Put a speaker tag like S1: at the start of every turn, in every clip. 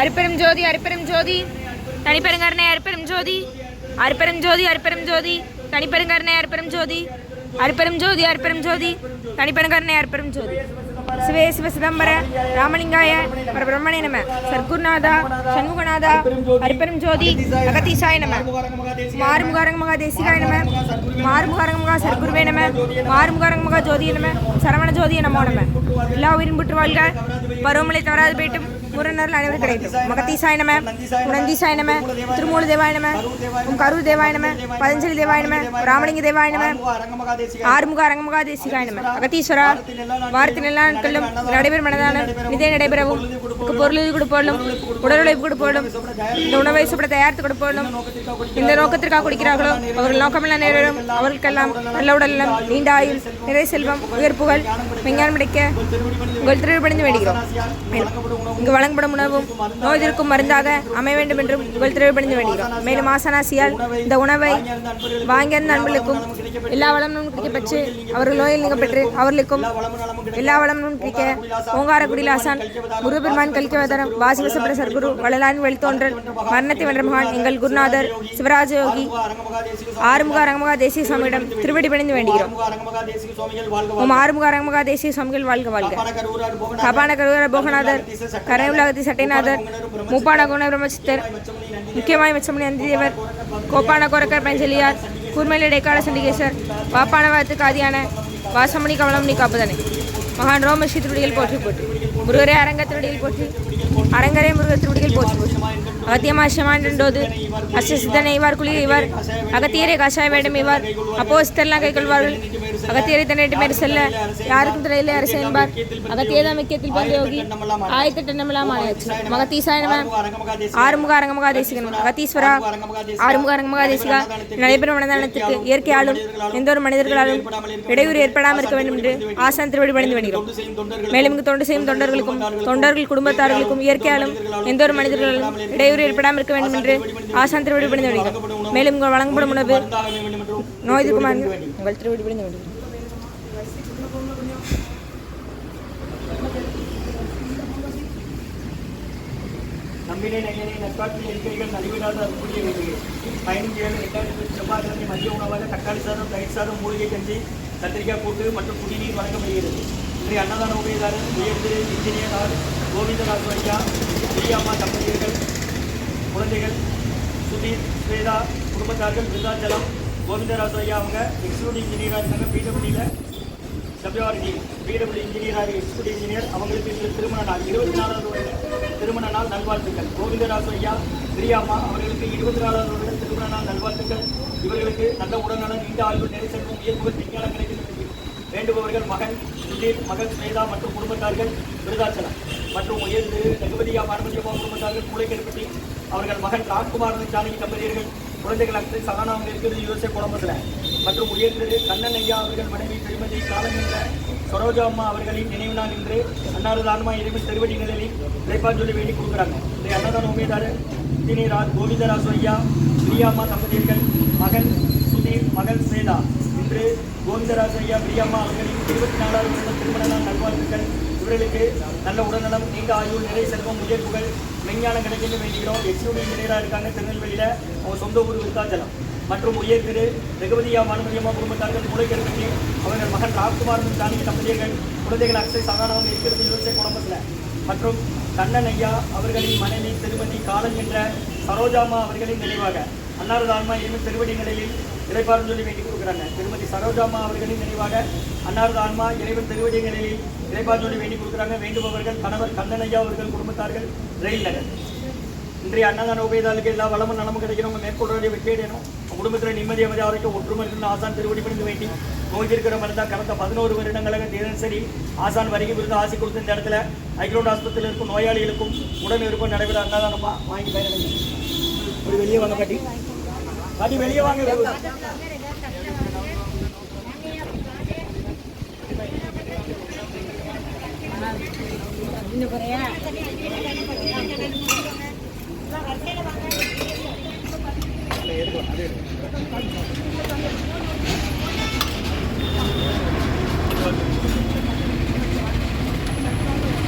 S1: அருப்பெரும் ஜோதி அருப்பெரும் ஜோதி. தனிப்பெருங்கருணை அருப்பெரும் ஜோதி. அருப்பெரும் ஜோதி அருப்பெரும் ஜோதி. தனிப்பெருங்கருணை அருப்பெரும் ஜோதி. அருப்பெரும் ஜோதி அருப்பெரும் ஜோதி. தனிப்பெருங்கருணை அருப்பெரும் ஜோதி. சிவே சிவ சிதம்பர ராமலிங்காய பரபிரம்மணே நம. சர்க்குர்நாதா சண்முகநாதா அருப்பெரும் ஜோதி அகதீசாய நம. மாறுமுகாரங்க மகா தேசிகாய நம. மாறுமுகாரங்க மகா சர்க்குருவே நம. மாறுமுகாரங்க மகா ஜோதிய நம. சரவண ஜோதிய நமோ நம. எல்லா உயிரின் புற்று வாழ்க. பருவமழை தவறாது போயிட்டும் முரணர்கள் அனைவரும் கிடைக்கும் மகத்தீசாய நம உணந்தீசாய நம திருமூல தேவாய நம கரூர் தேவாய நம பதஞ்சலி தேவாய நம ராமலிங்க தேவாய நம ஆறுமுக அரங்கமுகா தேசிகாய நம. அகத்தீஸ்வரா வாரத்தின் எல்லா நாட்களிலும் நடைபெறும் மனதான நிதை நடைபெறவும் பொருளுதவி பொருள் உடலுழைப்பு உடல் இந்த உணவை சாப்பிட தயாரித்து கொடுப்போடும் இந்த நோக்கத்திற்காக குடிக்கிறார்களோ அவர்கள் நோக்கமெல்லாம் நிறைவேறும் அவர்களுக்கெல்லாம் நல்ல உடலம் நீண்ட ஆயுள் நிறை செல்வம் உயர் புகழ் விஞ்ஞானம் கிடைக்க உங்கள் திருவிழப்படைந்து வேண்டுகிறோம். இங்கு வழங்கப்படும் உணவும் நோய் எதிர்க்கும் மருந்தாக அமைய வேண்டும் என்றும் உங்கள் திருவிழப்படைந்து வேண்டுகிறோம். மேலும் ஆசனாசியால் இந்த உணவை வாங்கியிருந்த நண்பர்களுக்கும் எல்லா வளமும் கிடைக்கப்பெற்று அவர்கள் நோயில் நீங்க பெற்று அவர்களுக்கும் எல்லா வளமும் கிடைக்க ஓங்காரக்குடியில் ஆசான் குருபெருமான் கல்கிவதரம் வாசிவசபர சர்க்குரு வளலான் வெளித்தோன்றல் மரணத்தை வென்ற மகான் எங்கள் குருநாதர் சிவராஜ யோகி ஆறுமுக அரங்கமகா தேசிய சுவாமியிடம் திருவடி பணிந்து வேண்டுகிறோம். உம் ஆறுமுக அரங்கமகா தேசிய சுவாமிகள் வாழ்க வாழ்க. கபான கருவர போகநாதர் கரை உலகத்தி சட்டைநாதர் மூப்பான குண பிரம்மசித்தர் முக்கியமாய் மச்சமணி அந்திதேவர் கோப்பான கோரக்கர் பஞ்சலியார் கூர்மேல இடைக்கால சண்டிகேசர் வாப்பான வாத்து காதியான வாசமணி கவலமணி காப்புதனை. மகான் ரோமஸ்ரீ திருடிகள் போற்றி போற்றி முருகரே அரங்க திருடிகள் போற்றி அரங்கரே முருகர் திருடிகள் போற்றி போற்றி. அகத்தியமாசியமான் ரெண்டோது அஷ்டசித்தனை இவர் குழி இவர் அகத்தியரை கஷாய வேடம் இவர் அப்போ சித்தர்லாம் கைகொள்வார்கள் அகத்தியரை தன்னிட்டு மேறி செல்ல யாருக்கும் திரையிலே அரசு என்பார். அகத்தியதான் முக்கியத்தில் பிறந்த யோகி ஆயத்த நம்மளாம் ஆயாச்சு மகத்தீசாய நம. ஆறுமுக அரங்கமகா தேசிகன். அகத்தீஸ்வரா. ஆறுமுக அரங்கமகா தேசிகா. நடைபெறும் மனதானத்திற்கு இயற்கையாலும் எந்த ஒரு மனிதர்களாலும் இடையூறு ஏற்படாமல் இருக்க வேண்டும் என்று ஆசான் திருவடி பணிந்து வருகிறோம் மேலும் இங்கு தொண்டு செய்யும் தொண்டர்களுக்கும் தொண்டர்கள் குடும்பத்தார்களுக்கும் இயற்கையாலும் எந்த ஒரு மனிதர்களாலும் இடையூறு ஏற்படாமல் இருக்க வேண்டும் என்று ஆசான் திருவடி பணிந்து வருகிறோம் மேலும் இங்கு வழங்கப்படும் உணவு நோய் திருக்குமார் உங்கள் திருவடி பணிந்து வருகிறோம்
S2: நம்பினை நையனை நற்காட்சி எண்கைகள் நலிவிடாத அற்புதிய வேண்டுகிறேன் பதினஞ்சு ஏழு ரெண்டாயிரத்தி செவ்வாய்க்கிழமை மதிய உணவாக தக்காளி சாதம் தயிர் சாதம் மூலிகை கஞ்சி கத்திரிக்காய் கூட்டு மற்றும் குடிநீர் வழங்கப்படுகிறது. இன்றைய அன்னதான உபயதாரர் உயர்ந்து இன்ஜினியர் ஆர் கோவிந்தராஜ் ஐயா பிரியாம்மா தம்பதியர்கள் குழந்தைகள் சுதீர் ஸ்வேதா குடும்பத்தார்கள் விருதாச்சலம் கோவிந்தராஜ் ஐயா அவங்க எக்ஸிக்யூட்டிவ் இன்ஜினியராக இருக்காங்க பிடபிள்யூவில் WRD PW engineer executive engineer அவங்களுக்கு இன்று திருமண நாள் இருபத்தி நாலாவது திருமண நாள் நல்வாழ்த்துக்கள். கோவிந்தராஜ் ஐயா பிரியாமா அவர்களுக்கு இருபத்தி நாலாவது வருட திருமண நாள் நல்வாழ்த்துக்கள். இவர்களுக்கு நல்ல உடல்நலம் நீண்ட ஆய்வு நெரிசலும் உயர்வுகள் விஞ்ஞானம் கிடைக்கிறது. வேண்டுபவர்கள் மகன் சுதீர் மகன் ஸ்வேதா மற்றும் குடும்பத்தார்கள் விருதாச்சலம். மற்றும் உயர்ந்து ரகுபதியா பார்வதியம்மா குடும்பத்தார்கள் மூளைக்கருப்பட்டி அவர்கள் மகன் ராம்குமார் ஜானகி தம்பதியர்கள் குழந்தைகள் அக்ஷய் சகானா அவங்க இருக்கிறது யுஎஸ்ஏ குழம்பத்தில் மற்றும் உயர்ந்தது கண்ணன் ஐயா அவர்கள் மனைவி திருமதி காலமின்ற சரோஜா அம்மா அவர்களின் நினைவு நாள் இன்று அன்னாரது ஆன்மா இறைவன் திருவடி நிலையில் இறைப்பாஞ்சொலி வேண்டி கொடுக்குறாங்க. இந்த அன்னதான உமேதாரர் தினேராஜ் கோவிந்தராஜ் ஐயா பிரியாம்மா தம்பதியர்கள் மகன் சுதீர் மகள் சேதா இன்று கோவிந்தராஜ் ஐயா பிரியாம்மா அவர்களின் இருபத்தி நாலாவது திருமண நாள் நல்வாழ்த்துக்கள். இவர்களுக்கு நல்ல உடல்நலம் நீண்ட ஆயுள் நிறை செல்வம் உயர் புகழ் மெஞ்ஞானம் கிடைக்கணும் வேண்டுகிறோம் எஸ்யூடி இன்ஜினியராக இருக்காங்க. திருநெல்வேலியில் அவங்க சொந்த ஊர் விருத்தாச்சலம். மற்றும் உயர் திரு ரகுபதியா மனுமதியம்மா குடும்பத்தார்கள் மூளைக்கருப்பட்டி அவர்கள் மகன் ராம்குமார் தானிய தம்பதியர்கள் குழந்தைகள் அக்ஷய் சகானவங்க இருக்கிறது யூஎஸ்ஏ குழம்பத்தில் மற்றும் கண்ணன் ஐயா அவர்களின் மனைவி திருமதி காலன் என்ற சரோஜாமா அவர்களின் நினைவாக அன்னாரது ஆன்மா இன்னும் திருவடி நிலையில் இறைப்பாரும் சொல்லி வேண்டி கொடுக்குறாங்க. திருமதி சரோஜாமா அவர்களின் நினைவாக அன்னாரது ஆன்மா இறைவன் திருவடி நிலையில் இறைப்பார் சொல்லி வேண்டி கொடுக்குறாங்க. வேண்டுபவர்கள் கணவர் கண்ணனையா அவர்கள் குடும்பத்தார்கள் ரயில் நகர். இன்றைய அன்னதான உபயதாளுக்கு எல்லா வளமும் நலமும் கிடைக்கணும். மேற்கொள்றதை வெற்றியடையணும் உங்க குடும்பத்தில் நிம்மதி அமைதி ஆரோக்கியம் ஒற்றுமை இருக்கணும் ஆசான் திருவடி பணிந்து வேண்டி நோய்த்திருக்கிற இருக்கிற மருந்தா கடந்த பதினோரு வருடங்களாக தினசரி ஆசான் வருகை விருது ஆசை கொடுத்த இந்த இடத்துல ஐக்ரோட் ஆஸ்பத்திரியில் இருக்கும் நோயாளிகளுக்கும் உடன் இருக்கும் நடைபெற அன்னதானமாக வாங்கி பயனடைங்க ஒரு வெளியே வந்த காட்டி அடி வெளியே வாங்க.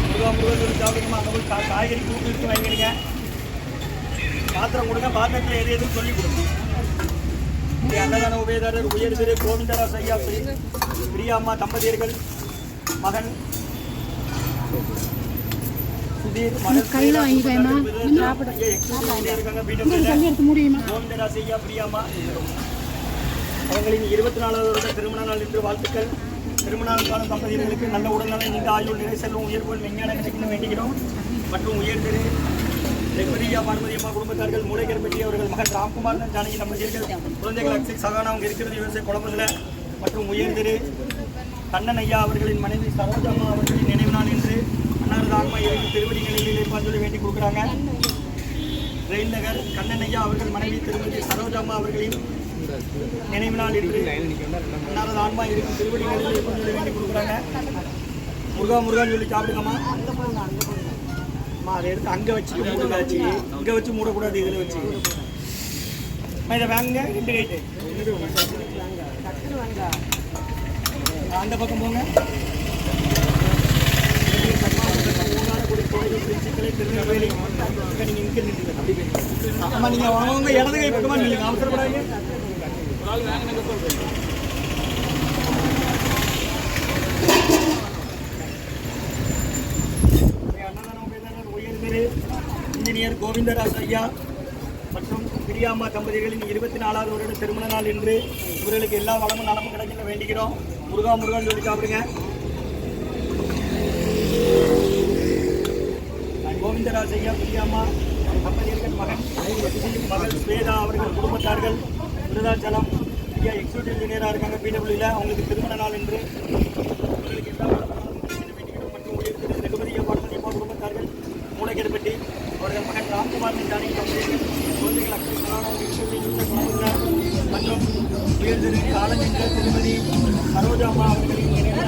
S2: முருகா முருகன் சாப்பிடுங்கம்மா. அங்கே போய் காய்கறி கூப்பிட்டு வாங்கிடுங்க பாத்திரம் கொடுங்க பாத்திரத்தில் எது எதுன்னு சொல்லி கொடுங்க. ஸ்ரீ அன்னதான உபயதாரர் உயர் திரு கோவிந்தராஸ் ஐயா பிரி பிரியாம்மா தம்பதியர்கள் மகன்
S3: கல்ல
S2: பீட்டர்
S3: எடுத்து முடியுமா
S2: கோவிந்தராஸ் ஐயா பிரியாம்மா. அவர்களின் இருபத்தி நாலாவது வருட திருமண நாள் இன்று வாழ்த்துக்கள். திருமண நாள் காணும் தம்பதியர்களுக்கு நல்ல உடல்நலம் நீண்ட ஆயுள் நிறை செல்வம் உயர்வுகள் விஞ்ஞான கிடைக்கணும் வேண்டுகிறோம் மற்றும் உயர் திரு பானுமதி அம்மா குடும்பத்தார்கள் மூளைகர்பட்டி அவர்கள் மகன் ராம்குமார் ஜானகி தம்பதியர்கள் குழந்தைகள் அக்ஷய் சகானா அவங்க இருக்கிறது விவசாய குழம்புல மற்றும் உயர் திரு கண்ணன் ஐயா அவர்களின் மனைவி சரோஜம்மா அவர்களின் நினைவு நாள் என்று அன்னாரது ஆன்மா இறைவன் திருவடி நிலையிலே சொல்லி வேண்டி கொடுக்குறாங்க. ரயில் நகர் கண்ணன் ஐயா அவர்கள் மனைவி திருமதி சரோஜம்மா அவர்களின் நினைவு நாள் என்று அன்னாரது ஆன்மா இருக்கும் திருவடி நிலையிலே சொல்லி வேண்டி கொடுக்குறாங்க. முருகா முருகான்னு சொல்லி சாப்பிடுங்கம்மா. அம்மா அதை எடுத்து அங்கே வச்சு மூடுங்காச்சு இங்கே வச்சு மூடக்கூடாது இதில் வச்சு. அம்மா, இதை வாங்குங்க ரெண்டு கைட்டு. அந்த பக்கம் போங்க. திருநெல்வேலி நீங்க ஆமா நீங்க வாங்க இடது கை பக்கமா அவசரப்படாதீங்க உபயதாரர் உயர் திரு இன்ஜினியர் கோவிந்தராஜ் ஐயா மற்றும் பிரியாம்மா தம்பதிகளின் இருபத்தி நாலாவது வருட திருமண நாள் என்று இவர்களுக்கு எல்லா வளமும் நலமும் கிடைக்க வேண்டிக்கிறோம். முருகா முருகன் சொல்லி சாப்பிடுங்க. கோவிந்தராஜ் ஐயா பிரியாம்மா தம்பதியர்கள் மகன் மகள் ஸ்வேதா அவர்கள் குடும்பத்தார்கள் விருதாச்சலம். ஐயா எக்ஸிக்யூட்டிவ் இன்ஜினியராக இருக்காங்க பிடபிள்யூல அவங்களுக்கு திருமண நாள் என்று இவர்களுக்கு எல்லா வளமும் நலமும் கிடைக்க வேண்டிக்கிறோம் மற்றும் உயர் திரு ரகுபதி ஐயா பார்வதி அம்மா குடும்பத்தார்கள் மூளைக்கருப்பட்டி அவர்கள் மகன் ராம்குமார் ஜானகி தம்பதியர்கள் குழந்தைகள் அக்ஷய் சரவணா எக்ஸிக்யூட்டிவ் இன்ஜினியர் குழந்தைகள் மற்றும் உயர் திரு காலஞ்சந்திர திருமதி சரோஜாமா அவர்கள்